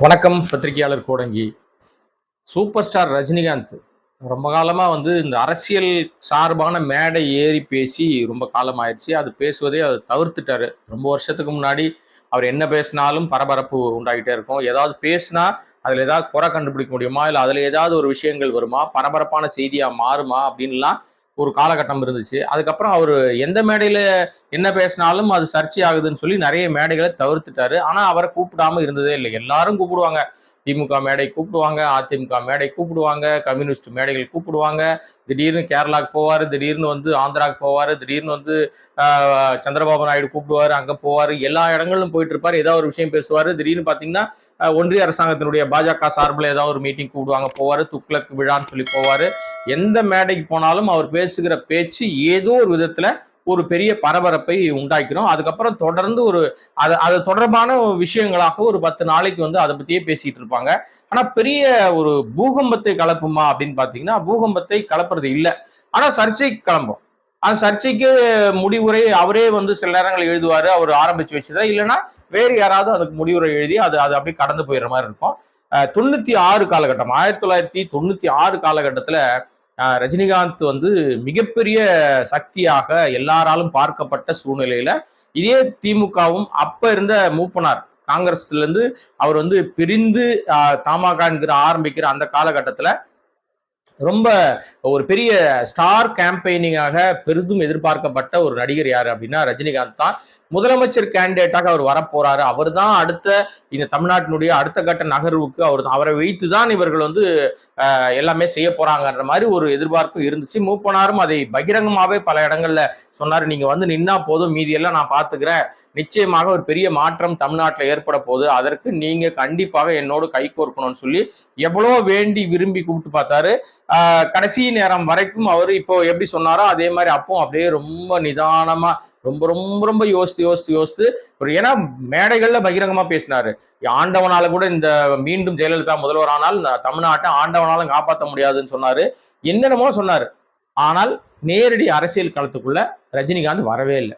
வணக்கம் பத்திரிகையாளர் Kodangi. Super star Rajinikanth. ரொம்ப காலமாக வந்து இந்த அரசியல் சார்பான மேடை ஏறி பேசி ரொம்ப காலம் ஆயிடுச்சு. அது பேசுவதே அதை தவிர்த்துட்டாரு. ரொம்ப வருஷத்துக்கு முன்னாடி அவர் என்ன பேசினாலும் பரபரப்பு உண்டாகிட்டே இருக்கும். ஏதாவது பேசினா அதில் ஏதாவது குறை கண்டுபிடிக்க முடியுமா? இல்லை அதில் ஏதாவது ஒரு விஷயங்கள் வருமா? பரபரப்பான செய்தியாக மாறுமா? அப்படின்லாம் ஒரு காலகட்டம் இருந்துச்சு. அதுக்கப்புறம் அவர் எந்த மேடையில் என்ன பேசினாலும் அது சர்ச்சை ஆகுதுன்னு சொல்லி நிறைய மேடைகளை தவிர்த்துட்டாரு. ஆனால் அவரை கூப்பிடாம இருந்ததே இல்லை. எல்லாரும் கூப்பிடுவாங்க. திமுக மேடை கூப்பிடுவாங்க அதிமுக மேடை கூப்பிடுவாங்க கம்யூனிஸ்ட் மேடைகள் கூப்பிடுவாங்க. திடீர்னு கேரளாக்கு போவார் திடீர்னு வந்து ஆந்திராவுக்கு போவார் திடீர்னு வந்து சந்திரபாபு நாயுடு கூப்பிடுவாரு அங்கே போவார். எல்லா இடங்களிலும் போயிட்டு இருப்பார் ஏதாவது ஒரு விஷயம் பேசுவார். திடீர்னு பார்த்தீங்கன்னா ஒன்றிய அரசாங்கத்தினுடைய பாஜக சார்பில் ஏதாவது ஒரு மீட்டிங் கூப்பிடுவாங்க போவார் துக்ளக் விழான்னு சொல்லி போவார். எந்த மேடைக்கு போனாலும் அவர் பேசுகிற பேச்சு ஏதோ ஒரு விதத்துல ஒரு பெரிய பரபரப்பை உண்டாக்கிறோம். அதுக்கப்புறம் தொடர்ந்து ஒரு அது அது தொடர்பான விஷயங்களாக ஒரு பத்து நாளைக்கு வந்து அதை பத்தியே பேசிட்டு இருப்பாங்க. ஆனா பெரிய ஒரு பூகம்பத்தை கலப்புமா அப்படின்னு பாத்தீங்கன்னா பூகம்பத்தை கலப்புறது இல்லை. ஆனா சர்ச்சைக்கு கிளம்பும். அந்த சர்ச்சைக்கு முடிவுரை அவரே வந்து சில நேரங்கள் எழுதுவாரு. அவர் ஆரம்பிச்சு வச்சதா? இல்லைன்னா வேறு யாராவது அதுக்கு முடிவுரை எழுதி அது அது அப்படியே கடந்து போயிடுற மாதிரி இருக்கும். தொண்ணூத்தி ஆறு காலகட்டம். ஆயிரத்தி தொள்ளாயிரத்தி தொண்ணூத்தி ஆறு காலகட்டத்துல ரஜினிகாந்த் வந்து மிகப்பெரிய சக்தியாக எல்லாராலும் பார்க்கப்பட்ட சூழ்நிலையில இதே திமுகவும் அப்ப இருந்த மூப்பனார் காங்கிரஸ்ல இருந்து அவர் வந்து பிரிந்து அஹ், ஆரம்பிக்கிற அந்த காலகட்டத்துல ரொம்ப ஒரு பெரிய ஸ்டார் கேம்பெயினிங்காக பெரிதும் எதிர்பார்க்கப்பட்ட ஒரு நடிகர் யாரு அப்படின்னா ரஜினிகாந்த் தான். முதலமைச்சர் கேண்டிடேட்டாக அவர் வரப்போறாரு. அவர் தான் அடுத்த இந்த தமிழ்நாட்டினுடைய அடுத்த கட்ட நகர்வுக்கு அவர் அவரை வைத்து தான் இவர்கள் வந்து எல்லாமே செய்ய போறாங்கன்ற மாதிரி ஒரு எதிர்பார்ப்பு இருந்துச்சு. மூப்பனாரும் அதை பகிரங்கமாவே பல இடங்கள்ல சொன்னாரு. நீங்க வந்து நின்னா போதும் மீதி எல்லாம் நான் பாத்துக்கிறேன். நிச்சயமாக ஒரு பெரிய மாற்றம் தமிழ்நாட்டில் ஏற்பட போகுது. அதற்கு நீங்க கண்டிப்பாக என்னோடு கைகோர்க்கணும்னு சொல்லி எவ்வளோ வேண்டி விரும்பி கூப்பிட்டு பார்த்தாரு. கடைசி நேரம் வரைக்கும் அவர் இப்போ எப்படி சொன்னாரோ அதே மாதிரி அப்போ அப்படியே ரொம்ப நிதானமா ரொம்ப ரொம்ப ரொம்ப யோசித்து யோசித்து யோசித்து ஒரு ஏன்னா மேடைகள்ல பகிரங்கமா பேசினாரு. ஆண்டவனால கூட இந்த மீண்டும் ஜெயலலிதா முதல்வர் ஆனால் இந்த தமிழ்நாட்டை ஆண்டவனாலும் காப்பாற்ற முடியாதுன்னு சொன்னாரு. என்னென்னமோ சொன்னாரு. ஆனால் நேரடி அரசியல் களத்துக்குள்ள ரஜினிகாந்த் வரவே இல்லை.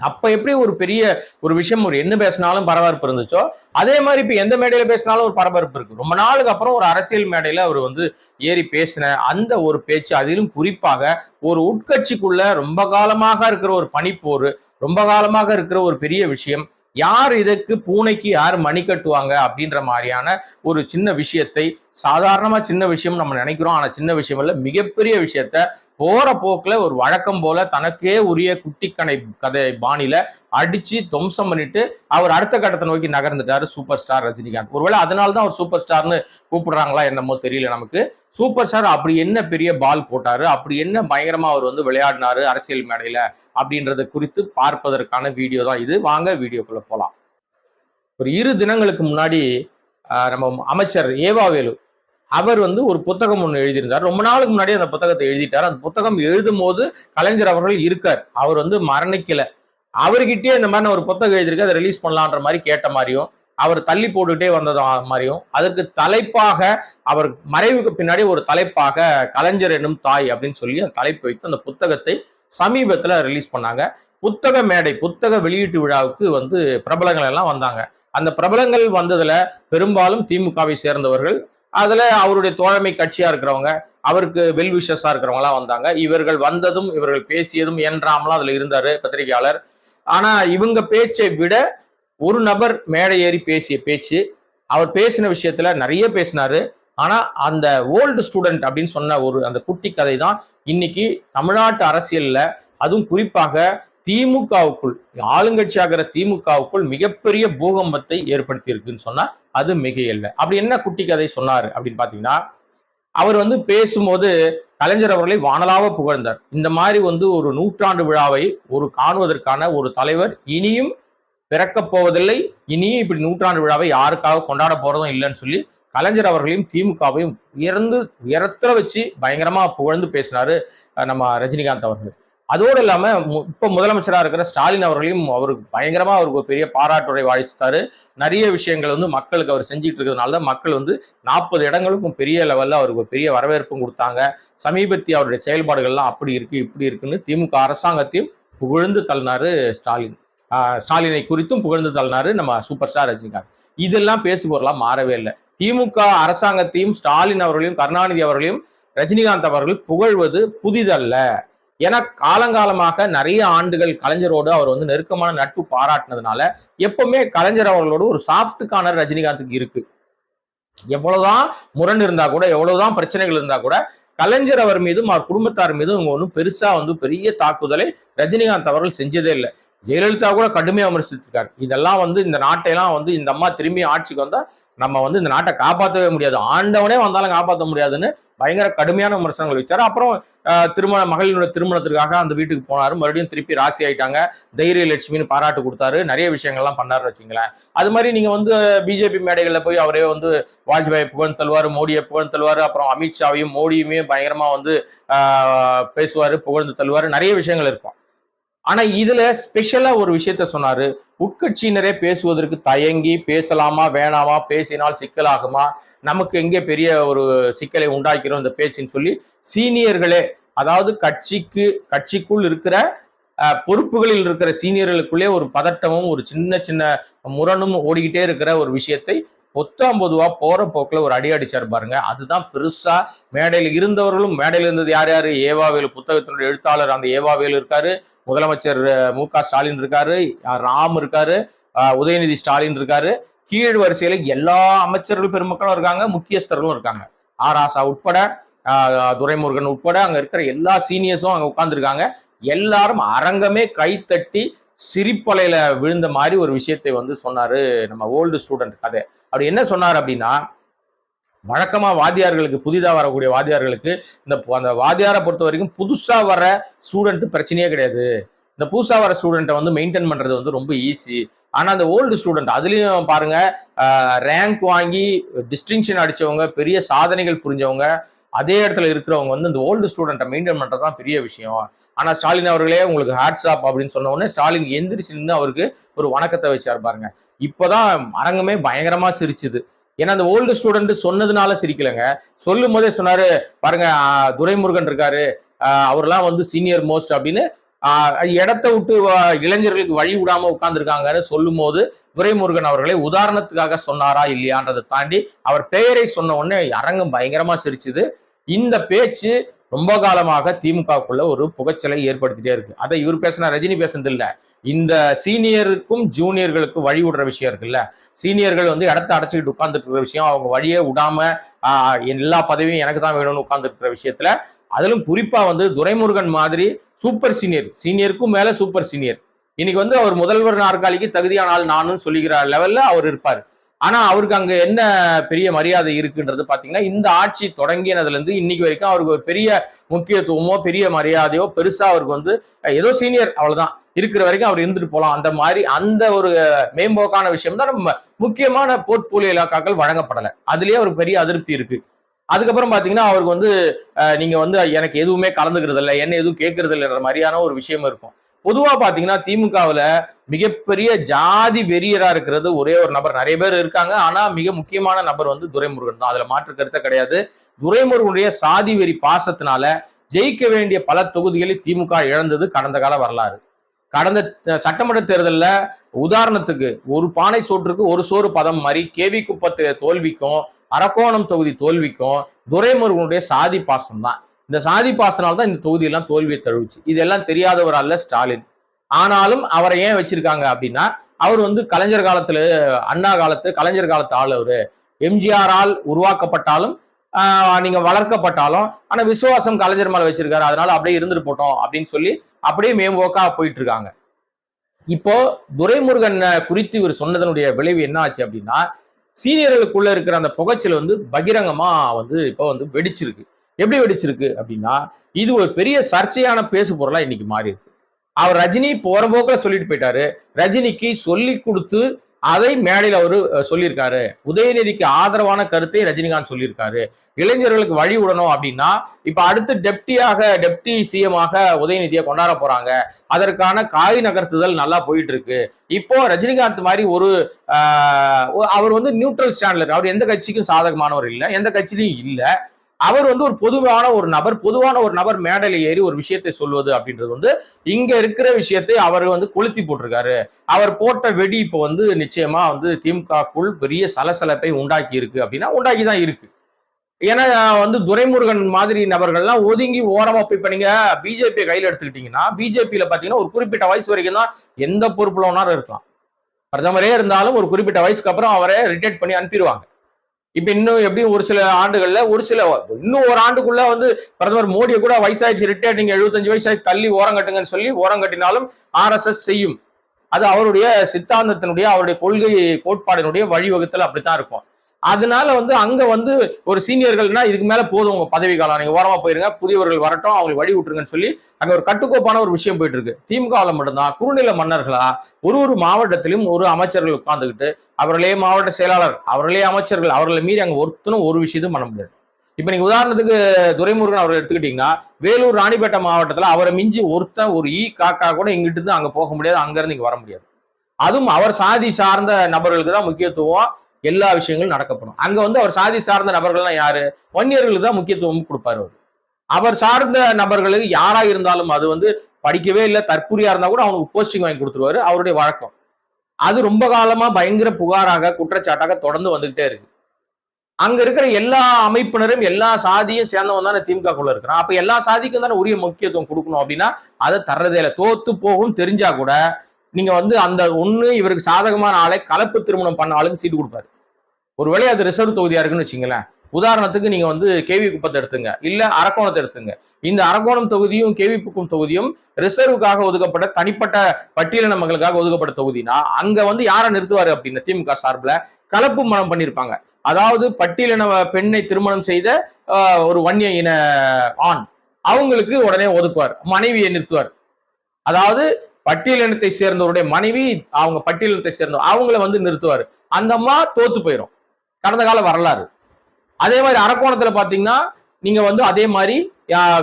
அப்ப எப்படி ஒரு பெரிய ஒரு விஷயம் ஒரு என்ன பேசினாலும் பரபரப்பு இருந்துச்சோ அதே மாதிரி இப்ப எந்த மேடையில பேசினாலும் ஒரு பரபரப்பு இருக்கு. ரொம்ப நாளுக்கு அப்புறம் ஒரு அரசியல் மேடையில அவர் வந்து ஏறி பேசின அந்த ஒரு பேச்சு அதிலும் குறிப்பாக ஒரு உட்கட்சிக்குள்ள ரொம்ப காலமாக இருக்கிற ஒரு பனிப்போர் ரொம்ப காலமாக இருக்கிற ஒரு பெரிய விஷயம் யார் இதற்கு பூனைக்கு யார் மணி கட்டுவாங்க அப்படின்ற மாதிரியான ஒரு சின்ன விஷயத்தை சாதாரணமா சின்ன விஷயம் நம்ம நினைக்கிறோம். ஆனா சின்ன விஷயம் இல்ல மிகப்பெரிய விஷயத்த போற போக்குல ஒரு வழக்கம் போல தனக்கே உரிய குட்டிக்கணை கதை பாணியில அடிச்சு துவம்சம் பண்ணிட்டு அவர் அடுத்த கட்டத்தை நோக்கி நகர்ந்துட்டாரு சூப்பர் ஸ்டார் ரஜினிகாந்த். ஒருவேளை அதனால தான் அவர் சூப்பர் ஸ்டார்னு கூப்பிடுறாங்களா என்னமோ தெரியல நமக்கு. சூப்பர் ஸ்டார் அப்படி என்ன பெரிய பால் போட்டாரு? அப்படி என்ன பயங்கரமா அவர் வந்து விளையாடினாரு அரசியல் மேடையில? அப்படின்றத குறித்து பார்ப்பதற்கான வீடியோ தான் இது. வாங்க வீடியோக்குள்ள போலாம். ஒரு இரு தினங்களுக்கு முன்னாடி நம்ம அமைச்சர் ஏவாவேலு அவர் வந்து ஒரு புத்தகம் ஒன்று எழுதியிருந்தார். ரொம்ப நாளுக்கு முன்னாடி அந்த புத்தகத்தை எழுதிட்டார். அந்த புத்தகம் எழுதும் போது கலைஞர் அவர்கள் இருக்கார். அவர் வந்து மரணிக்கல. அவர்கிட்டயே இந்த மாதிரி ஒரு புத்தகம் எழுதியிருக்கு அதை ரிலீஸ் பண்ணலான்ற மாதிரி கேட்ட மாதிரியும் அவர் தள்ளி போட்டுட்டே வந்தது மாதிரியும் அதற்கு தலைப்பாக அவர் மறைவுக்கு பின்னாடி ஒரு தலைப்பாக கலைஞர் என்னும் தாய் அப்படின்னு சொல்லி அந்த தலைப்பு வைத்து அந்த புத்தகத்தை சமீபத்தில் ரிலீஸ் பண்ணாங்க. புத்தக மேடை புத்தக வெளியீட்டு விழாவுக்கு வந்து பிரபலங்கள் எல்லாம் வந்தாங்க. அந்த பிரபலங்கள் வந்ததுல பெரும்பாலும் திமுகவை சேர்ந்தவர்கள் அதுல அவருடைய தோழமை கட்சியா இருக்கிறவங்க அவருக்கு வெல் விஷஸா வந்தாங்க. இவர்கள் வந்ததும் இவர்கள் பேசியதும் என்றாமலாம் அதுல இருந்தாரு பத்திரிகையாளர். ஆனா இவங்க பேச்சை விட ஒரு நபர் மேடை ஏறி பேசிய பேச்சு அவர் பேசின விஷயத்துல நிறைய பேசினாரு. ஆனா அந்த ஓல்டு ஸ்டூடெண்ட் அப்படின்னு சொன்ன ஒரு அந்த குட்டி கதை தான் இன்னைக்கு தமிழ்நாட்டு அரசியல்ல அதுவும் குறிப்பாக திமுகவுக்குள் ஆளுங்கட்சியாகிற திமுகவுக்குள் மிகப்பெரிய பூகம்பத்தை ஏற்படுத்தி இருக்குன்னு சொன்னா அது மிகையல்ல. அப்படி என்ன குட்டி கதை சொன்னாரு அப்படின்னு பாத்தீங்கன்னா அவர் வந்து பேசும்போது கலைஞர் அவர்களை வானலாக புகழ்ந்தார். இந்த மாதிரி வந்து ஒரு நூற்றாண்டு விழாவை ஒரு காணுவதற்கான ஒரு தலைவர் இனியும் பிறக்கப் போவதில்லை. இனியும் இப்படி நூற்றாண்டு விழாவை யாருக்காக கொண்டாட போறதும் இல்லைன்னு சொல்லி கலைஞர் அவர்களையும் திமுகவையும் உயர்ந்து உயரத்துல வச்சு பயங்கரமா புகழ்ந்து பேசினாரு நம்ம ரஜினிகாந்த் அவர்கள். அதோடு இல்லாம இப்ப முதலமைச்சரா இருக்கிற ஸ்டாலின் அவர்களையும் அவருக்கு பயங்கரமா அவருக்கு ஒரு பெரிய பாராட்டுரை வாழித்தாரு நிறைய விஷயங்கள் வந்து மக்களுக்கு அவர் செஞ்சுட்டு இருக்கிறதுனால தான் மக்கள் வந்து நாற்பது இடங்களுக்கும் பெரிய லெவல்ல அவருக்கு ஒரு பெரிய வரவேற்பும் கொடுத்தாங்க. சமீபத்திய அவருடைய செயல்பாடுகள்லாம் அப்படி இருக்கு இப்படி இருக்குன்னு திமுக அரசாங்கத்தையும் புகழ்ந்து தள்ளினாரு ஸ்டாலின். ஸ்டாலினை குறித்தும் புகழ்ந்து தள்ளினாரு நம்ம சூப்பர் ஸ்டார் ரஜினிகாந்த். இதெல்லாம் பேசுபொருளா மாறவே இல்லை. திமுக அரசாங்கத்தையும் ஸ்டாலின் அவர்களையும் கருணாநிதி அவர்களையும் ரஜினிகாந்த் அவர்கள் புகழ்வது புதிதல்ல. ஏன்னா காலங்காலமாக நிறைய ஆண்டுகள் கலைஞரோடு அவர் வந்து நெருக்கமான நட்பு பாராட்டினதுனால எப்பவுமே கலைஞர் அவர்களோட ஒரு சாஃப்ட் கார்னர் ரஜினிகாந்துக்கு இருக்கு. எவ்வளவுதான் முரண் இருந்தா கூட எவ்வளவுதான் பிரச்சனைகள் இருந்தா கூட கலைஞர் அவர் மீதும் அவர் குடும்பத்தார் மீதும் இவங்க ஒன்றும் பெருசா வந்து பெரிய தாக்குதலை ரஜினிகாந்த் அவர்கள் செஞ்சதே இல்லை. ஜெயலலிதா கூட கடுமையாக விமர்சித்திருக்காரு இதெல்லாம் வந்து இந்த நாட்டையெல்லாம் வந்து இந்த அம்மா திரும்பி ஆட்சிக்கு வந்தால் நம்ம வந்து இந்த நாட்டை காப்பாற்றவே முடியாது. ஆண்டவனே வந்தாலும் காப்பாற்ற முடியாதுன்னு பயங்கர கடுமையான விமர்சனங்கள் வச்சாரு. அப்புறம் திருமண மகளினோட திருமணத்திற்காக அந்த வீட்டுக்கு போனாரு. மறுபடியும் திருப்பி ராசி ஆயிட்டாங்க. தைரிய லட்சுமின்னு பாராட்டு கொடுத்தாரு. நிறைய விஷயங்கள்லாம் பண்ணாரு வச்சுங்களேன் அது மாதிரி நீங்க வந்து பிஜேபி மேடைகளில் போய் அவரே வந்து வாஜ்பாய் புகழ் தருவார் மோடியை புகழ் தருவார் அப்புறம் அமித்ஷாவையும் மோடியுமே பயங்கரமா வந்து பேசுவார் புகழ்ந்து தள்ளுவார். நிறைய விஷயங்கள் இருக்கும். ஆனா இதுல ஸ்பெஷலா ஒரு விஷயத்த சொன்னாரு. உட்கட்சியினரே பேசுவதற்கு தயங்கி பேசலாமா வேணாமா பேசினால் சிக்கலாகுமா நமக்கு எங்கே பெரிய ஒரு சிக்கலை உண்டாக்கிறோம் இந்த பேச்சுன்னு சொல்லி சீனியர்களே அதாவது கட்சிக்கு கட்சிக்குள் இருக்கிற பொறுப்புகளில் இருக்கிற சீனியர்களுக்குள்ளே ஒரு பதட்டமும் ஒரு சின்ன சின்ன முரணும் ஓடிக்கிட்டே இருக்கிற ஒரு விஷயத்தை பொத்தாம் பொதுவா போற போக்குல ஒரு அடி அடிச்சார் பாருங்க. அதுதான் பெருசா மேடையில் இருந்தவர்களும் மேடையில் இருந்தது யார் யாரு? ஏவாவேல் புத்தகத்தினுடைய எழுத்தாளர் அந்த ஏவாவேலு இருக்காரு. முதலமைச்சர் மு க ஸ்டாலின் இருக்காரு. ராம் இருக்காரு. உதயநிதி ஸ்டாலின் இருக்காரு. கீழ் வரிசையில எல்லா அமைச்சர்கள் பெருமக்களும் இருக்காங்க முக்கியஸ்தர்களும் இருக்காங்க. ஆராசா உட்பட துரைமுருகன் உட்பட அங்க இருக்கிற எல்லா சீனியர்ஸும் அங்க உட்கார்ந்துருக்காங்க. எல்லாரும் அரங்கமே கைத்தட்டி சிரிப்பலையில விழுந்த மாதிரி ஒரு விஷயத்தை வந்து சொன்னாரு நம்ம ஓல்டு ஸ்டூடெண்ட் கதை. அப்படி என்ன சொன்னார் அப்படின்னா வழக்கமா வாத்தியார்களுக்கு புதிதா வரக்கூடிய வாத்தியார்களுக்கு இந்த அந்த வாத்தியாரை பொறுத்த வரைக்கும் புதுசா வர ஸ்டூடெண்ட் பிரச்சனையே கிடையாது. இந்த புதுசா வர ஸ்டூடெண்ட்டை வந்து மெயின்டைன் பண்றது வந்து ரொம்ப ஈஸி. ஆனா அந்த ஓல்டு ஸ்டூடெண்ட் அதுலயும் பாருங்க ரேங்க் வாங்கி டிஸ்டிங்ஷன் அடிச்சவங்க பெரிய சாதனைகள் புரிஞ்சவங்க அதே இடத்துல இருக்கிறவங்க வந்து இந்த ஓல்டு ஸ்டூடெண்ட்டை மெயின்டைன் பண்றது தான் பெரிய விஷயம். ஆனா ஸ்டாலின் அவர்களே உங்களுக்கு ஹேட்ஸ் ஆப் அப்படின்னு சொன்ன உடனே ஸ்டாலின் எந்திரிச்சு நின்று அவருக்கு ஒரு வணக்கத்தை வச்சார் பாருங்க. இப்போதான் அரங்கமே பயங்கரமா சிரிச்சுது. ஏன்னா அந்த ஓல்டு ஸ்டூடெண்ட் சொன்னதுனால சிரிக்கலைங்க. சொல்லும் போதே சொன்னாரு பாருங்க துரைமுருகன் இருக்காரு. அவர்லாம் வந்து சீனியர் மோஸ்ட் அப்படின்னு இடத்த விட்டு வ- இளைஞர்களுக்கு வழி விடாம உட்கார்ந்துருக்காங்கன்னு சொல்லும் போது துரைமுருகன் அவர்களை உதாரணத்துக்காக சொன்னாரா இல்லையான்றதை தாண்டி அவர் பெயரை சொன்ன உடனே அரங்கம் பயங்கரமா சிரிச்சுது. இந்த பேச்சு ரொம்ப காலமாக திமுகவுக்குள்ள ஒரு புகைச்சலை ஏற்படுத்திட்டே இருக்கு. அதை இவர் பேசினா ரஜினி பேசுனது இல்ல. இந்த சீனியருக்கும் ஜூனியர்களுக்கும் வழி விடுற விஷயம் இருக்குல்ல. சீனியர்கள் வந்து இடத்த அடைச்சிக்கிட்டு உட்கார்ந்துட்டு இருக்கிற விஷயம் அவங்க வழியே விடாம எல்லா பதவியும் எனக்கு தான் வேணும்னு உட்கார்ந்துட்டு இருக்கிற விஷயத்துல அதிலும் குறிப்பா வந்து துரைமுருகன் மாதிரி சூப்பர் சீனியர் சீனியருக்கும் மேல சூப்பர் சீனியர். இன்னைக்கு வந்து அவர் முதல்வர் நாற்காலிக்கு தகுதியான ஆள் நானும் சொல்லிக்கிற லெவல்ல அவர் இருப்பார். ஆனா அவருக்கு அங்க என்ன பெரிய மரியாதை இருக்குன்றது பாத்தீங்கன்னா இந்த ஆட்சி தொடங்கினதுல இருந்து இன்னைக்கு வரைக்கும் அவருக்கு ஒரு பெரிய முக்கியத்துவமோ பெரிய மரியாதையோ பெருசா அவருக்கு வந்து ஏதோ சீனியர் அவ்வளவுதான். இருக்கிற வரைக்கும் அவர் இருந்துட்டு போலாம். அந்த மாதிரி அந்த ஒரு மேம்போக்கான விஷயம் தான் நம்ம முக்கியமான போர்ட்போலியோ இலாக்காக்கள் வழங்கப்படலை. அதுலயே அவருக்கு பெரிய அதிருப்தி இருக்கு. அதுக்கப்புறம் பாத்தீங்கன்னா அவருக்கு வந்து நீங்கள் நீங்க வந்து எனக்கு எதுவுமே கலந்துக்கிறது இல்லை என்ன எதுவும் கேட்கறது இல்லைன்ற மாதிரியான ஒரு விஷயம் இருக்கும். பொதுவா பாத்தீங்கன்னா திமுகவுல மிகப்பெரிய ஜாதி வெறியரா இருக்கிறது ஒரே ஒரு நபர். நிறைய பேர் இருக்காங்க. ஆனா மிக முக்கியமான நபர் வந்து துரைமுருகன் தான். அதுல மாற்று கருத்தை கிடையாது. துரைமுருகனுடைய சாதி வெறி பாசத்தினால ஜெயிக்க வேண்டிய பல தொகுதிகளில் திமுக இழந்தது கடந்த கால வரலாறு. கடந்த சட்டமன்ற தேர்தலில் உதாரணத்துக்கு ஒரு பானை சோற்றுக்கு ஒரு சோறு பதம் மாதிரி கேவி குப்பத்து தோல்விக்கும் அரக்கோணம் தொகுதி தோல்விக்கும் துரைமுருகனுடைய சாதி பாசம் தான் இந்த சாதி பாசனால் தான் இந்த தொகுதியெல்லாம் தோல்வியை தழுவிச்சு. இதெல்லாம் தெரியாதவர் அல்ல ஸ்டாலின். ஆனாலும் அவரை ஏன் வச்சிருக்காங்க அப்படின்னா அவர் வந்து கலைஞர் காலத்துல அண்ணா காலத்து கலைஞர் காலத்து ஆள் அவரு. எம்ஜிஆரால் உருவாக்கப்பட்டாலும் நீங்க வளர்க்கப்பட்டாலும் ஆனா விசுவாசம் கலைஞர் மேல வச்சிருக்காரு அதனால அப்படியே இருந்துட்டு போட்டோம் அப்படின்னு சொல்லி அப்படியே மேம்போக்கா போயிட்டு இருக்காங்க இப்போ துரைமுருகன் குறித்து இவர் சொன்னதனுடைய விளைவு என்ன ஆச்சு அப்படின்னா சீனியர்களுக்குள்ள இருக்கிற அந்த புகைச்சல் வந்து பகிரங்கமா வந்து இப்போ வந்து வெடிச்சிருக்கு. எப்படி வெடிச்சிருக்கு அப்படின்னா இது ஒரு பெரிய சர்ச்சையான பேசு பொருளா இன்னைக்கு மாறி இருக்கு. அவர் ரஜினி போற போக்கில் சொல்லிட்டு போயிட்டாரு. ரஜினிக்கு சொல்லி கொடுத்து அதை மேடையில் அவரு சொல்லியிருக்காரு. உதயநிதிக்கு ஆதரவான கருத்தை ரஜினிகாந்த் சொல்லியிருக்காரு. இளைஞர்களுக்கு வழி விடணும் அப்படின்னா இப்ப அடுத்து டெப்டியாக டெப்டி சிஎம் ஆக உதயநிதியை கொண்டாட போறாங்க. அதற்கான காய் நகர்த்துதல் நல்லா போயிட்டு இருக்கு. இப்போ ரஜினிகாந்த் மாதிரி ஒரு ஆஹ், அவர் வந்து நியூட்ரல் ஸ்டாண்ட்ல அவர் எந்த கட்சிக்கும் சாதகமானவர் இல்லை. எந்த கட்சியிலையும் இல்லை. அவர் வந்து ஒரு பொதுவான ஒரு நபர் பொதுவான ஒரு நபர் மேடையில ஏறி ஒரு விஷயத்தை சொல்வது அப்படின்றது வந்து இங்க இருக்கிற விஷயத்தை அவர் வந்து கொளுத்தி போட்டிருக்காரு. அவர் போட்ட வெடி இப்போ வந்து நிச்சயமா வந்து திமுகக்குள் பெரிய சலசலப்பை உண்டாக்கி இருக்கு அப்படின்னா உண்டாக்கி தான் இருக்கு. ஏன்னா வந்து துரைமுருகன் மாதிரி நபர்கள்லாம் ஒதுங்கி ஓரமா போய் இப்ப நீங்க பிஜேபி கையில எடுத்துக்கிட்டீங்கன்னா பிஜேபியில பாத்தீங்கன்னா ஒரு குறிப்பிட்ட வயசு வரைக்கும் தான் எந்த பொறுப்புல வேணாலும் இருக்கலாம். பிரதமரே இருந்தாலும் ஒரு குறிப்பிட்ட வயசுக்கு அப்புறம் அவரை ரிட்டையர்ட் பண்ணி அனுப்பிடுவாங்க. இப்ப இன்னும் எப்படியும் ஒரு சில ஆண்டுகள்ல ஒரு சில இன்னும் ஒரு ஆண்டுக்குள்ள வந்து பிரதமர் மோடியை கூட வயசாயிடுச்சு ரிட்டையர்ட் நீங்க எழுபத்தஞ்சு வயசாயி தள்ளி ஓரம் கட்டுங்கன்னு சொல்லி ஓரம் கட்டினாலும் ஆர்எஸ்எஸ் செய்யும். அது அவருடைய சித்தாந்தத்தினுடைய அவருடைய கொள்கை கோட்பாடினுடைய வழிவகுத்தல் அப்படித்தான் இருக்கும். அதனால வந்து அங்க வந்து ஒரு சீனியர்கள்னா இதுக்கு மேல போதும் உங்க பதவி காலம். நீங்க ஓரமா போயிருங்க புதியவர்கள் வரட்டும் அவங்களுக்கு வழி விட்டுருங்கன்னு சொல்லி அங்க ஒரு கட்டுக்கோப்பான ஒரு விஷயம் போயிட்டு இருக்கு திமுகவில் மட்டும்தான் குறுநில மன்னர்களா ஒரு ஒரு மாவட்டத்திலும் ஒரு அமைச்சர்கள் உட்கார்ந்துக்கிட்டு அவர்களே மாவட்ட செயலாளர் அவர்களே அமைச்சர்கள் அவர்களை மீறி அங்க ஒருத்தனும் ஒரு விஷயத்தையும் பண்ண முடியாது. இப்ப நீங்க உதாரணத்துக்கு துரைமுருகன் அவர்கள் எடுத்துக்கிட்டீங்கன்னா வேலூர் ராணிப்பேட்டை மாவட்டத்துல அவரை மிஞ்சி ஒருத்தன் ஒரு ஈ காக்கா கூட எங்கிட்டு இருந்து அங்க போக முடியாது அங்க இருந்து இங்க வர முடியாது. அதுவும் அவர் சாதி சார்ந்த நபர்களுக்கு தான் முக்கியத்துவம். எல்லா விஷயங்களும் நடக்கப்படும். அங்க வந்து அவர் சாதி சார்ந்த நபர்கள்லாம் யாரு? வன்னியர்களுக்கு தான் முக்கியத்துவம் கொடுப்பாரு அவர். அவர் சார்ந்த நபர்களுக்கு யாரா இருந்தாலும் அது வந்து படிக்கவே இல்லை தற்கூரியா இருந்தா கூட அவனுக்கு போஸ்டிங் வாங்கி கொடுத்துருவாரு அவருடைய வழக்கம். அது ரொம்ப காலமா பயங்கர புகாராக குற்றச்சாட்டாக தொடர்ந்து வந்துகிட்டே இருக்கு. அங்க இருக்கிற எல்லா அமைப்பினரும் எல்லா சாதியும் சேர்ந்தவன் தானே திமுக குள்ள இருக்கிறான். அப்ப எல்லா சாதிக்கும் தானே உரிய முக்கியத்துவம் கொடுக்கணும் அப்படின்னா அதை தர்றதே இல்லை. தோத்து போகும் தெரிஞ்சா கூட நீங்க வந்து அந்த ஒண்ணு இவருக்கு சாதகமான ஆளை கலப்பு திருமணம் பண்ண ஆளுக்கு சீட்டு கொடுப்பாரு. ஒருவேளை அது ரிசர்வ் தொகுதியா இருக்குன்னு வச்சுங்களேன். உதாரணத்துக்கு நீங்க வந்து கேவி குப்பத்தை எடுத்துங்க. இல்ல அரக்கோணத்தை எடுத்துங்க. இந்த அரக்கோணம் தொகுதியும் கேவி புக்கும் தொகுதியும் ரிசர்வுக்காக ஒதுக்கப்பட்ட தனிப்பட்ட பட்டியலின மக்களுக்காக ஒதுக்கப்பட்ட தொகுதினா அங்க வந்து யாரை நிறுத்துவாரு அப்படின்னு திமுக சார்பில் கலப்பு மனம் பண்ணியிருப்பாங்க அதாவது பட்டியலின பெண்ணை திருமணம் செய்த ஒரு வன்னிய இன ஆண். அவங்களுக்கு உடனே ஒதுக்குவார். மனைவியை நிறுத்துவார். அதாவது பட்டியலினத்தை சேர்ந்தவருடைய மனைவி அவங்க பட்டியலினத்தை சேர்ந்தவர் அவங்கள வந்து நிறுத்துவார். அந்த அம்மா தோத்து போயிடும் கடந்த கால வரலாறு. அதே மாதிரி அரக்கோணத்துல பாத்தீங்கன்னா நீங்க வந்து அதே மாதிரி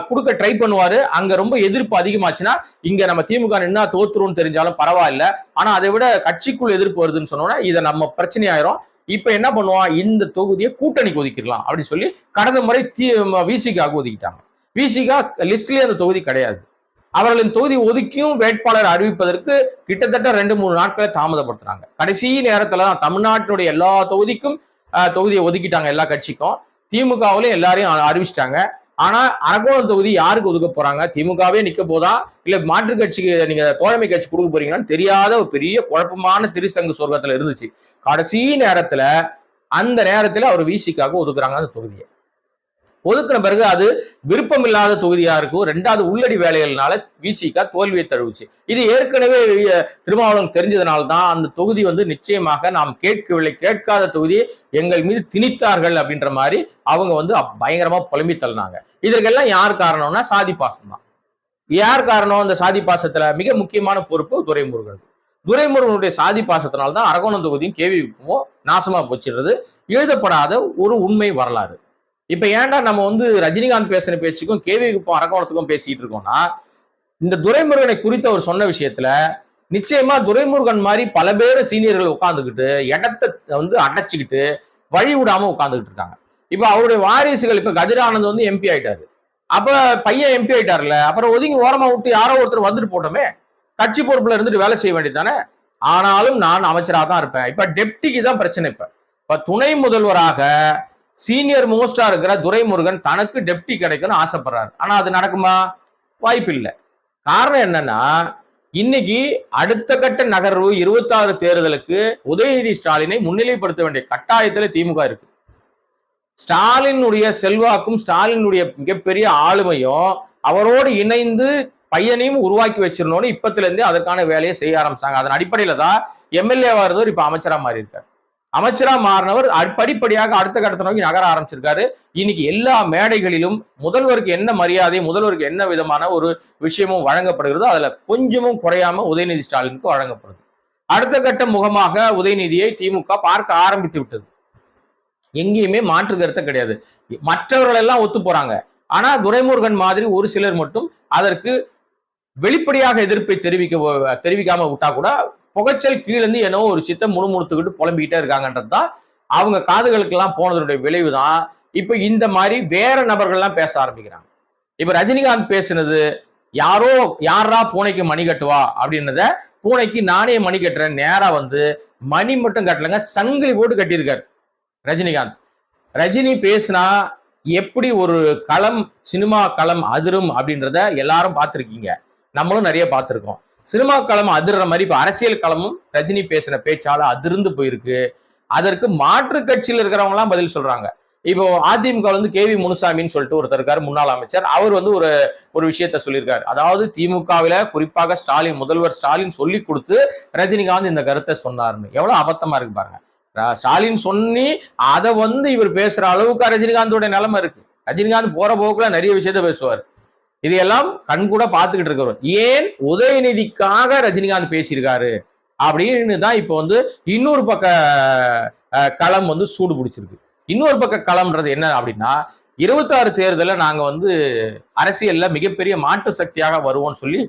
கொடுக்க ட்ரை பண்ணுவாரு. அங்க ரொம்ப எதிர்ப்பு அதிகமாச்சுன்னா இங்க நம்ம திமுக என்ன தோத்துரும்னு தெரிஞ்சாலும் பரவாயில்ல. ஆனா அதை விட கட்சிக்குள் எதிர்ப்பு வருதுன்னு சொன்னோம்னா இதை நம்ம பிரச்சனை ஆயிரும் இப்ப என்ன பண்ணுவான்? இந்த தொகுதியை கூட்டணிக்கு ஒதுக்கிடலாம் அப்படின்னு சொல்லி கடந்த முறை தி விசிக்காக ஒதுக்கிட்டாங்க. விசிகா லிஸ்ட்லயே அந்த தொகுதி கிடையாது. அவர்களின் தொகுதி ஒதுக்கியும் வேட்பாளர் அறிவிப்பதற்கு கிட்டத்தட்ட ரெண்டு மூணு நாட்களை தாமதப்படுத்துறாங்க. கடைசி நேரத்துல தான் தமிழ்நாட்டினுடைய எல்லா தொகுதிக்கும் தொகுதியை ஒதுக்கிட்டாங்க எல்லா கட்சிக்கும். திமுகவிலும் எல்லாரையும் அறிவிச்சிட்டாங்க. ஆனா அரக்கோணம் தொகுதி யாருக்கு ஒதுக்க போறாங்க? திமுகவே நிக்க போதா? இல்ல மாற்று கட்சிக்கு நீங்க தோழமை கட்சி கொடுக்க போறீங்களான்னு தெரியாத ஒரு பெரிய குழப்பமான திருசங்கு சொர்க்கத்துல இருந்துச்சு. கடைசி நேரத்துல அந்த நேரத்துல அவர் விசிக்காக ஒதுக்குறாங்க அந்த தொகுதியை. ஒதுக்கின பிறகு அது விருப்பம் இல்லாத தொகுதியா இருக்கும். ரெண்டாவது உள்ளடி வேலைகள்னால விசிகா தோல்வியை தழுவுச்சு இது ஏற்கனவே திருமாவளவன் தெரிஞ்சதுனால தான் அந்த தொகுதி வந்து நிச்சயமாக நாம் கேட்கவில்லை. கேட்காத தொகுதி எங்கள் மீது திணித்தார்கள் அப்படின்ற மாதிரி அவங்க வந்து பயங்கரமா புலம்பி தள்ளினாங்க. இதற்கெல்லாம் யார் காரணம்னா சாதி பாசம் தான் யார் காரணம் அந்த சாதி பாசத்துல? மிக முக்கியமான பொறுப்பு துரைமுருகன் துரைமுருகனுடைய சாதி பாசத்தினால்தான் அரகோணம் தொகுதியும் கேவிக்கும் நாசமா போச்சுன்றது எழுதப்படாத ஒரு உண்மை வரலாறு. இப்ப ஏன்டா நம்ம வந்து ரஜினிகாந்த் பேசின பேச்சுக்கும் கேவிக்கும் அரக்கோணத்துக்கும் பேசிட்டு இருக்கோம்னா இந்த துரைமுருகனை குறித்த அவர் சொன்ன விஷயத்துல நிச்சயமா துரைமுருகன் மாதிரி பல பேர் சீனியர்கள் உட்காந்துக்கிட்டு இடத்தை வந்து அடைச்சிக்கிட்டு வழி விடாம உட்காந்துக்கிட்டு இருக்காங்க. இப்ப அவருடைய வாரிசுகள் இப்ப கதிரானந்த் வந்து எம்பி ஆயிட்டாரு. அப்ப பையன் எம்பி ஆயிட்டார்ல அப்புறம் ஒதுங்கி ஓரமா விட்டு யாரோ ஒருத்தர் வந்துட்டு போட்டோமே கட்சி பொறுப்புல இருந்துட்டு வேலை செய்ய வேண்டியதானே ஆனாலும் நான் அமைச்சராக தான் இருப்பேன். இப்ப டெப்டிக்கு தான் பிரச்சனை இப்ப. இப்ப துணை முதல்வராக சீனியர் மோஸ்டா இருக்கிற துரைமுருகன் தனக்கு டெப்டி கிடைக்கும்னு ஆசைப்படுறாரு. ஆனா அது நடக்குமா? வாய்ப்பு இல்லை காரணம் என்னன்னா இன்னைக்கு அடுத்த கட்ட நகர்வு இருபத்தாறு தேர்தலுக்கு உதயநிதி ஸ்டாலினை முன்னிலைப்படுத்த வேண்டிய கட்டாயத்துல திமுக இருக்கு. ஸ்டாலினுடைய செல்வாக்கும் ஸ்டாலினுடைய மிகப்பெரிய ஆளுமையும் அவரோடு இணைந்து பையனையும் உருவாக்கி வச்சிருந்தோன்னு இப்பத்துல இருந்தே அதற்கான வேலையை செய்ய ஆரம்பிச்சாங்க. அதன் அடிப்படையில தான் எம்எல்ஏவா இருந்தவர் இப்ப அமைச்சரா மாறி இருக்காரு அமைச்சரா மாறினவர் படிப்படியாக அடுத்த கட்டத்தை நோக்கி நகர ஆரம்பிச்சிருக்காரு. இன்னைக்கு எல்லா மேடைகளிலும் முதல்வருக்கு என்ன மரியாதை முதல்வருக்கு என்ன விதமான ஒரு விஷயமும் வழங்கப்படுகிறதோ அதுல கொஞ்சமும் குறையாம உதயநிதி ஸ்டாலினுக்கு வழங்கப்படுது. அடுத்த கட்ட முகமாக உதயநிதியை திமுக பார்க்க ஆரம்பித்து விட்டது. எங்கேயுமே மாற்று கருத்தை கிடையாது. மற்றவர்கள் எல்லாம் ஒத்து போறாங்க. ஆனா துரைமுருகன் மாதிரி ஒரு சிலர் மட்டும் அதற்கு வெளிப்படையாக எதிர்ப்பை தெரிவிக்க தெரிவிக்காம விட்டா கூட புகைச்சல் கீழேருந்து என்னவோ ஒரு சித்தம் முணுமுணுத்துக்கிட்டு புலம்பிக்கிட்டே இருக்காங்கன்றது தான் அவங்க காதுகளுக்கெல்லாம் போனதனுடைய விளைவு தான். இப்போ இந்த மாதிரி வேற நபர்கள்லாம் பேச ஆரம்பிக்கிறாங்க. இப்போ ரஜினிகாந்த் பேசுனது யாரோ யாரா பூனைக்கு மணி கட்டுவா அப்படின்னத பூனைக்கு நானே மணி கட்டுறேன் நேராக வந்து மணி மட்டும் கட்டலைங்க சங்கிலி போட்டு கட்டியிருக்காரு ரஜினிகாந்த். ரஜினி பேசினா எப்படி ஒரு களம் சினிமா களம் அதிரும் அப்படின்றத எல்லாரும் பார்த்துருக்கீங்க. நம்மளும் நிறைய பார்த்துருக்கோம். சினிமா களம் அதிர்ற மாதிரி இப்போ அரசியல் களமும் ரஜினி பேசின பேச்சால அதிர்ந்து போயிருக்கு. அதற்கு மாற்று கட்சியில் இருக்கிறவங்களாம் பதில் சொல்றாங்க. இப்போ அதிமுக வந்து கே வி முனுசாமின்னு சொல்லிட்டு ஒருத்தர் இருக்காரு முன்னாள் அமைச்சர். அவர் வந்து ஒரு ஒரு விஷயத்த சொல்லியிருக்காரு. அதாவது திமுகவில குறிப்பாக ஸ்டாலின் முதல்வர் ஸ்டாலின் சொல்லி கொடுத்து ரஜினிகாந்த் இந்த கருத்தை சொன்னார்னு எவ்வளவு அபத்தமா இருக்கு பாருங்க. ஸ்டாலின் சொன்னி அதை வந்து இவர் பேசுற அளவுக்கு ரஜினிகாந்தோட நிலைமை இருக்கு. ரஜினிகாந்த் போற போக்குல நிறைய விஷயத்த பேசுவார். இதையெல்லாம் கண் கூட பார்த்துக்கிட்டு இருக்கிறவர். ஏன் உதயநிதிக்காக ரஜினிகாந்த் பேசியிருக்காரு? அப்படின்னு தான் இப்போ வந்து இன்னொரு பக்க களம் வந்து சூடு பிடிச்சிருக்கு. இன்னொரு பக்க களம்ன்றது என்ன அப்படின்னா இருபத்தாறு தேர்தலில் நாங்கள் வந்து அரசியலில் மிகப்பெரிய மாற்று சக்தியாக வருவோம்னு சொல்லி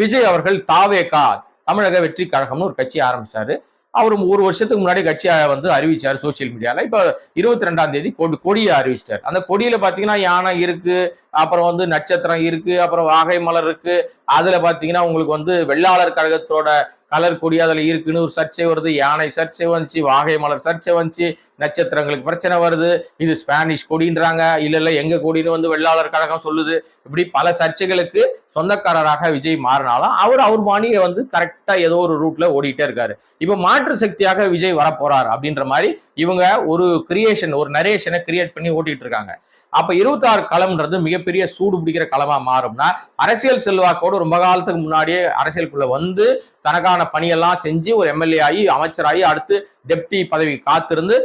விஜய் அவர்கள் தாவேகா தமிழக வெற்றி கழகம்னு ஒரு கட்சி ஆரம்பிச்சாரு. அவர் ஒரு வருஷத்துக்கு முன்னாடி கட்சியை வந்து அறிவிச்சார் சோசியல் மீடியாவில் இப்போ இருபத்தி ரெண்டாம் தேதி கொடி கொடியை அறிவிச்சிட்டார். அந்த கொடியில் பார்த்தீங்கன்னா யானை இருக்கு அப்புறம் வந்து நட்சத்திரம் இருக்கு அப்புறம் வாகை மலர் இருக்கு. அதில் பார்த்தீங்கன்னா உங்களுக்கு வந்து வெள்ளாளர் கழகத்தோட கலர் கொடி அதில் இருக்குன்னு ஒரு சர்ச்சை வருது யானை சர்ச்சை வந்துச்சு வாகை மலர் சர்ச்சை வந்துச்சு நட்சத்திரங்களுக்கு பிரச்சனை வருது. இது ஸ்பானிஷ் கொடின்றாங்க. இல்லை இல்லை எங்கள் கொடின்னு வந்து வெள்ளாளர் கழகம் சொல்லுது. இப்படி பல சர்ச்சைகளுக்கு சொந்தக்காரராக விஜய் மாறினாலும் அவர் அவர் பாணியை வந்து கரெக்டாக ஏதோ ஒரு ரூட்ல ஓடிட்டே இருக்காரு. இப்போ மாற்று சக்தியாக விஜய் வரப்போறார் அப்படின்ற மாதிரி இவங்க ஒரு கிரியேஷன் ஒரு நரேஷனை கிரியேட் பண்ணி ஓட்டிட்டு இருக்காங்க. அப்ப இருபத்தாறு களம்ன்றது மிகப்பெரிய சூடு பிடிக்கிற களமா மாறும்னா அரசியல் செல்வாக்கோடு ரொம்ப காலத்துக்கு முன்னாடியே அரசியலுக்குள்ள வந்து தனக்கான பணியெல்லாம் செஞ்சு ஒரு எம்எல்ஏ ஆகி அமைச்சராகி அடுத்து டெப்டி பதவி காத்திருந்து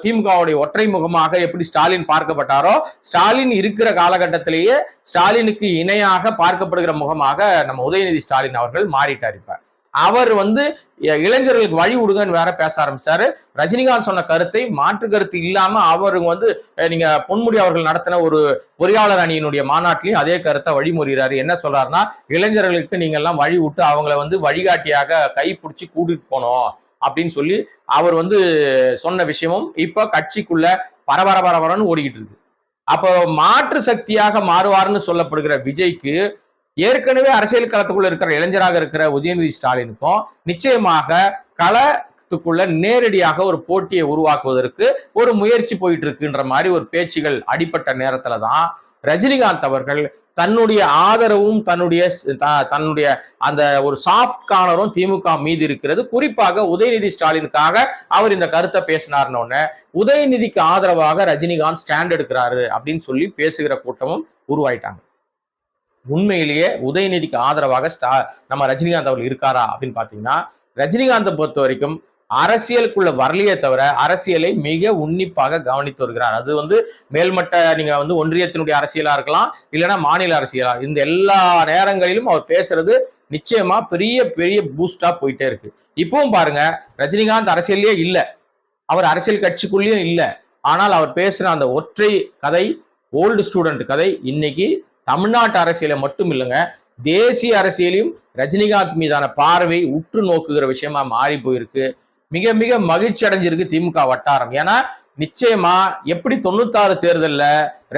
திமுகவுடைய ஒற்றை முகமாக எப்படி ஸ்டாலின் பார்க்கப்பட்டாரோ ஸ்டாலின் இருக்கிற காலகட்டத்திலேயே ஸ்டாலினுக்கு இணையாக பார்க்கப்படுகிற முகமாக நம்ம உதயநிதி ஸ்டாலின் அவர்கள் மாறிட்டார் இப்ப. அவர் வந்து இளைஞர்களுக்கு வழி விடுங்கன்னு வேற பேச ஆரம்பிச்சாரு. ரஜினிகாந்த் சொன்ன கருத்தை மாற்று கருத்து இல்லாம அவருங்க வந்து நீங்க பொன்முடி அவர்கள் நடத்தின ஒரு பொறியாளர் அணியினுடைய மாநாட்டிலையும் அதே கருத்தை வழிமொழிகிறாரு என்ன சொல்றாருன்னா இளைஞர்களுக்கு நீங்க எல்லாம் வழி விட்டு அவங்கள வந்து வழிகாட்டியாக கை பிடிச்சி கூட்டிட்டு போனோம் அப்படின்னு சொல்லி அவர் வந்து சொன்ன விஷயமும் இப்ப கட்சிக்குள்ள பரபர பரபரன்னு ஓடிக்கிட்டு இருக்கு. அப்போ மாற்று சக்தியாக மாறுவார்னு சொல்லப்படுகிற விஜய்க்கு ஏற்கனவே அரசியல் களத்துக்குள்ள இருக்கிற இளைஞராக இருக்கிற உதயநிதி ஸ்டாலினுக்கும் நிச்சயமாக களத்துக்குள்ள நேரடியாக ஒரு போட்டியை உருவாக்குவதற்கு ஒரு முயற்சி போயிட்டு இருக்குன்ற மாதிரி ஒரு பேச்சுகள் அடிப்பட்ட நேரத்துல தான் ரஜினிகாந்த் அவர்கள் தன்னுடைய ஆதரவும் தன்னுடைய த- தன்னுடைய அந்த ஒரு சாஃப்ட் கார்னரும் திமுக மீது இருக்கிறது. குறிப்பாக உதயநிதி ஸ்டாலினுக்காக அவர் இந்த கருத்தை பேசினார்னு உதயநிதிக்கு ஆதரவாக ரஜினிகாந்த் ஸ்டாண்ட் எடுக்கிறாரு அப்படின்னு சொல்லி பேசுகிற கூட்டமும் உருவாயிட்டாங்க. உண்மையிலேயே உதயநிதிக்கு ஆதரவாக ஸ்டா நம்ம ரஜினிகாந்த் அவர்கள் இருக்காரா அப்படின்னு பாத்தீங்கன்னா ரஜினிகாந்தை பொறுத்த வரைக்கும் அரசியலுக்குள்ள வரலையே தவிர அரசியலை மிக உன்னிப்பாக கவனித்து வருகிறார். அது வந்து மேல்மட்ட நீங்க வந்து ஒன்றியத்தினுடைய அரசியலா இருக்கலாம் இல்லைன்னா மாநில அரசியலா. இந்த எல்லா நேரங்களிலும் அவர் பேசுறது நிச்சயமா பெரிய பெரிய பூஸ்டா போயிட்டே இருக்கு. இப்பவும் பாருங்க ரஜினிகாந்த் அரசியல்லையே இல்லை. அவர் அரசியல் கட்சிக்குள்ளேயும் இல்லை. ஆனால் அவர் பேசுற அந்த ஒற்றை கதை ஓல்டு ஸ்டூடெண்ட் கதை இன்னைக்கு தமிழ்நாட்டு அரசியலை மட்டும் இல்லைங்க தேசிய அரசியலையும் ரஜினிகாந்த் மீதான பார்வை உற்று நோக்குகிற விஷயமா மாறி போயிருக்கு. மிக மிக மகிழ்ச்சி அடைஞ்சிருக்கு திமுக வட்டாரம். ஏன்னா நிச்சயமா எப்படி தொண்ணூத்தாறு தேர்தல்ல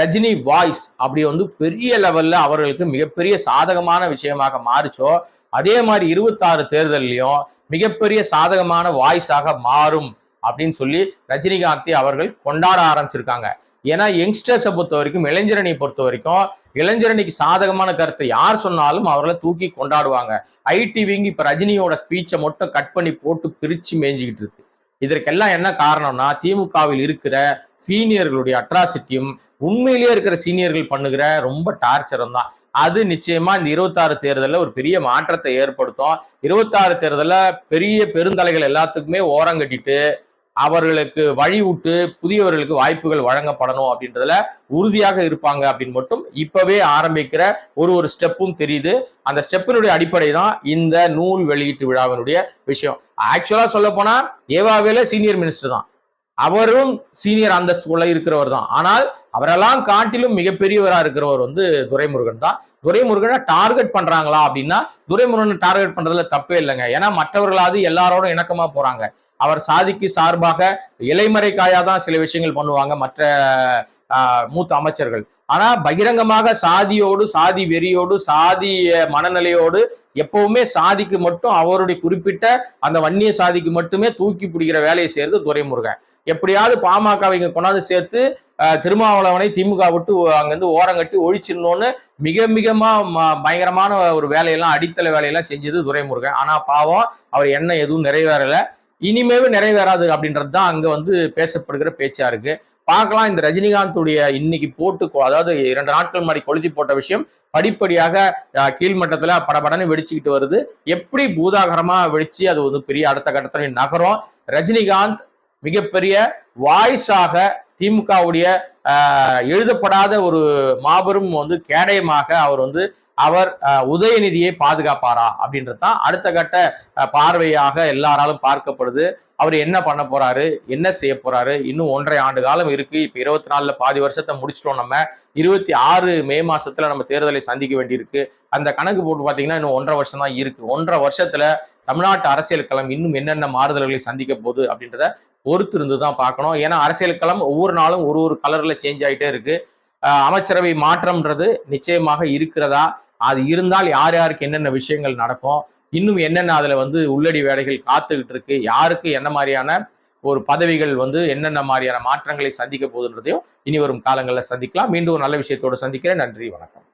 ரஜினி வாய்ஸ் அப்படி வந்து பெரிய லெவல்ல அவர்களுக்கு மிகப்பெரிய சாதகமான விஷயமாக மாறுச்சோ அதே மாதிரி இருபத்தாறு தேர்தல்லையும் மிகப்பெரிய சாதகமான வாய்ஸாக மாறும் அப்படின்னு சொல்லி ரஜினிகாந்தை அவர்கள் கொண்டாட ஆரம்பிச்சிருக்காங்க. ஏன்னா யங்ஸ்டர்ஸை பொறுத்த வரைக்கும் இளைஞரணியை பொறுத்த வரைக்கும் இளைஞரணிக்கு சாதகமான கருத்தை யார் சொன்னாலும் அவர்களை தூக்கி கொண்டாடுவாங்க. ஐடிவிங்க இப்ப ரஜினியோட ஸ்பீச்சை மட்டும் கட் பண்ணி போட்டு பிரிச்சு மேய்ஞ்சிக்கிட்டு இருக்கு. இதற்கெல்லாம் என்ன காரணம்னா திமுகவில் இருக்கிற சீனியர்களுடைய அட்ராசிட்டியும் உண்மையிலேயே இருக்கிற சீனியர்கள் பண்ணுகிற ரொம்ப டார்ச்சரும் தான். அது நிச்சயமா இந்த இருபத்தாறு தேர்தலில் ஒரு பெரிய மாற்றத்தை ஏற்படுத்தும். இருபத்தாறு தேர்தலில் பெரிய பெருந்தலைகள் எல்லாத்துக்குமே ஓரம் கட்டிட்டு அவர்களுக்கு வழிவிட்டு புதியவர்களுக்கு வாய்ப்புகள் வழங்கப்படணும் அப்படின்றதுல உறுதியாக இருப்பாங்க அப்படின்னு மட்டும் இப்பவே ஆரம்பிக்கிற ஒரு ஒரு ஸ்டெப்பும் தெரியுது. அந்த ஸ்டெப்பினுடைய அடிப்படை தான் இந்த நூல் வெளியீட்டு விழாவினுடைய விஷயம். ஆக்சுவலா சொல்ல போனா ஏவாவேல சீனியர் மினிஸ்டர் தான். அவரும் சீனியர் அந்தஸ்துக்குள்ள இருக்கிறவர் தான். ஆனால் அவரெல்லாம் காட்டிலும் மிகப்பெரியவரா இருக்கிறவர் வந்து துரைமுருகன் தான். துரைமுருகனை டார்கெட் பண்றாங்களா அப்படின்னா துரைமுருகனை டார்கெட் பண்றதுல தப்பே இல்லைங்க. ஏன்னா மற்றவர்களாவது எல்லாரோடும் இணக்கமா போறாங்க. அவர் சாதிக்கு சார்பாக இலைமறைக்காயா தான் சில விஷயங்கள் பண்ணுவாங்க மற்ற மூத்த அமைச்சர்கள். ஆனா பகிரங்கமாக சாதியோடு சாதி வெறியோடு சாதிய மனநிலையோடு எப்பவுமே சாதிக்கு மட்டும் அவருடைய குறிப்பிட்ட அந்த வன்னிய சாதிக்கு மட்டுமே தூக்கி பிடிக்கிற வேலையை சேர்ந்து துரைமுருகன். எப்படியாவது பாமக இங்க கொண்டாந்து சேர்த்து திருமாவளவனை திமுக விட்டு அங்கிருந்து ஓரங்கட்டி ஒழிச்சிடணும்னு மிக மிகமா ம- பயங்கரமான ஒரு வேலையெல்லாம் அடித்தள வேலையெல்லாம் செஞ்சது துரைமுருகன். ஆனா பாவம் அவர் என்ன எதுவும் நிறைவேறல. இனிமேவும் நிறைவேறாது அப்படின்றது தான் அங்கே வந்து பேசப்படுகிற பேச்சா இருக்கு. பார்க்கலாம் இந்த ரஜினிகாந்துடைய இன்னைக்கு போட்டு அதாவது இரண்டு நாட்கள் முன்னாடி கொளுத்தி போட்ட விஷயம் படிப்படியாக கீழ்மட்டத்தில் படபடன்னு வெடிச்சுக்கிட்டு வருது. எப்படி பூதாகரமாக வெடிச்சு அது வந்து பெரிய அடுத்த கட்டத்துல நகரும்? ரஜினிகாந்த் மிகப்பெரிய வாய்ஸாக திமுகவுடைய எழுதப்படாத ஒரு மாபெரும் வந்து கேடயமாக அவர் வந்து அவர் உதயநிதியை பாதுகாப்பாரா அப்படின்றது தான் அடுத்த கட்ட பார்வையாக எல்லாராலும் பார்க்கப்படுது. அவர் என்ன பண்ண போறாரு? என்ன செய்ய போறாரு? இன்னும் ஒன்றரை ஆண்டு காலம் இருக்கு. இப்ப இருபத்தி நாலுல பாதி வருஷத்தை முடிச்சிட்டோம் நம்ம. இருபத்தி ஆறு மே மாசத்துல நம்ம தேர்தலை சந்திக்க வேண்டியிருக்கு. அந்த கணக்கு போட்டு பாத்தீங்கன்னா இன்னும் ஒன்றரை வருஷம் தான் இருக்கு. ஒன்றரை வருஷத்துல தமிழ்நாட்டு அரசியல் களம் இன்னும் என்னென்ன மாறுதல்களை சந்திக்க போகுது அப்படின்றத பொறுத்து இருந்து தான் பார்க்கணும். ஏன்னா அரசியல் களம் ஒவ்வொரு நாளும் ஒரு ஒரு கலர்ல சேஞ்ச் ஆகிட்டே இருக்கு. அமைச்சரவை மாற்றம்ன்றது நிச்சயமாக இருக்கிறதா? அது இருந்தால் யார் யாருக்கு என்னென்ன விஷயங்கள் நடக்கும் இன்னும் என்னென்ன அதுல வந்து உள்ளடி வேலைகள் காத்துக்கிட்டு இருக்கு யாருக்கு என்ன மாதிரியான ஒரு பதவிகள் வந்து என்னென்ன மாதிரியான மாற்றங்களை சந்திக்க போகுதுன்றதையும் இனி வரும் காலங்களில் சந்திக்கலாம். மீண்டும் ஒரு நல்ல விஷயத்தோடு சந்திக்கிறேன். நன்றி வணக்கம்.